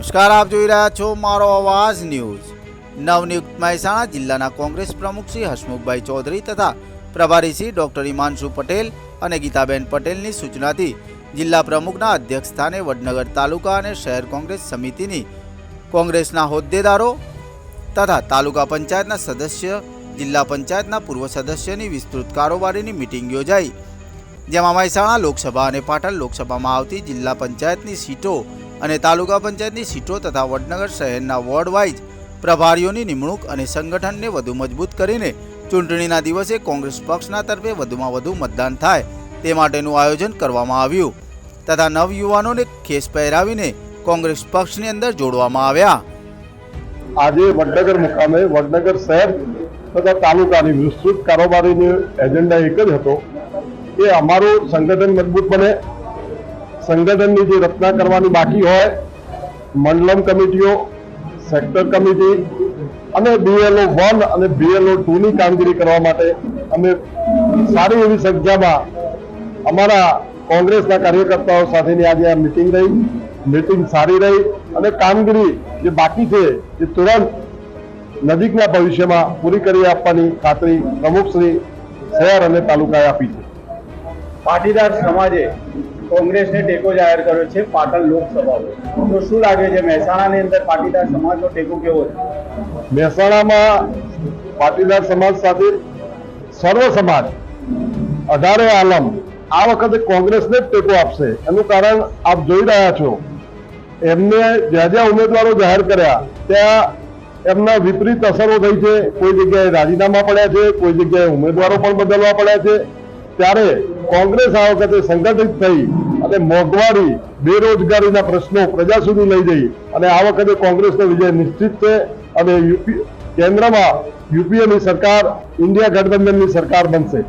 નમસ્કાર, આપ જોઈ રહ્યા છો મારો અવાજ ન્યૂઝ. નવનિયુક્ત મહેસાણા જિલ્લાના કોંગ્રેસ પ્રમુખ શ્રી હસમુખભાઈ ચૌધરી તથા પ્રભારી શ્રી ડોક્ટર હિમાંશુ પટેલ અને ગીતાબેન પટેલની સૂચનાથી જિલ્લા પ્રમુખના અધ્યક્ષ સ્થાને વડનગર તાલુકા અને શહેર કોંગ્રેસ સમિતિની કોંગ્રેસના હોદ્દેદારો તથા તાલુકા પંચાયતના સદસ્ય, જિલ્લા પંચાયતના પૂર્વ સદસ્યની વિસ્તૃત કારોબારીની મિટિંગ યોજાઈ. જેમાં મહેસાણા લોકસભા અને પાટણ લોકસભામાં આવતી જિલ્લા પંચાયતની સીટો અને તાલુકા પંચાયતની સીટો તથા વડનગર શહેરના વોર્ડ વાઇઝ પ્રભારીઓની નિમણૂક અને સંગઠનને વધુ મજબૂત કરીને ચૂંટણીના દિવસે કોંગ્રેસ પક્ષના તરફે વધુમાં વધુ મતદાન થાય તે માટેનું આયોજન કરવામાં આવ્યું તથા નવયુવાનોને ખેસ પહેરાવીને કોંગ્રેસ પક્ષની અંદર જોડવામાં આવ્યા. આજે વડનગર મુકામે વડનગર શહેર તથા તાલુકાની વિસ્તૃત કારોબારીની એજન્ડા એક જ હતો. કે અમારું સંગઠન મજબૂત બને સંગઠનની જે રચના કરવાની બાકી હોય, મંડલમ કમિટીઓ, સેક્ટર કમિટી અને બીએલઓ વન અને બીએલઓ ટુ ની કામગીરી કરવા માટે અમે સારી એવી સંખ્યામાં અમારા કોંગ્રેસના કાર્યકર્તાઓ સાથેની આજે આ મિટિંગ રહી. મિટિંગ સારી રહી અને કામગીરી જે બાકી છે, એ તુરંત નજીકના ભવિષ્યમાં પૂરી કરી આપવાની ખાતરી પ્રમુખશ્રી, શહેર અને તાલુકાએ આપી છે. પાટીદાર સમાજે કોંગ્રેસને ટેકો જાહેર કર્યો છે પાટણ લોકસભા તો શું લાગે છે, મહેસાણાની અંદર પાટીદાર સમાજનો ટેકો કેવો છે? મહેસાણામાં પાટીદાર સમાજ સાથે સર્વ સમાજ, અઢારે આલમ, આ વખતે કોંગ્રેસને જ ટેકો આપશે. એનું કારણ આપ જોઈ રહ્યા છો. એમને જ્યાં જ્યાં ઉમેદવારો જાહેર કર્યા, ત્યાં એમના વિપરીત અસરો થઈ છે. કોઈ જગ્યાએ રાજીનામા પડ્યા છે, કોઈ જગ્યાએ ઉમેદવારો પણ બદલવા પડ્યા છે. ત્યારે કોંગ્રેસ આ વખતે સંગઠિત થઈ અને મોંઘવારી, બેરોજગારીના પ્રશ્નો પ્રજા સુધી લઈ જઈ અને આ વખતે કોંગ્રેસનો વિજય નિશ્ચિત છે અને યુપી, કેન્દ્રમાં યુપીએની સરકાર, ઇન્ડિયા ગઠબંધનની સરકાર બનશે.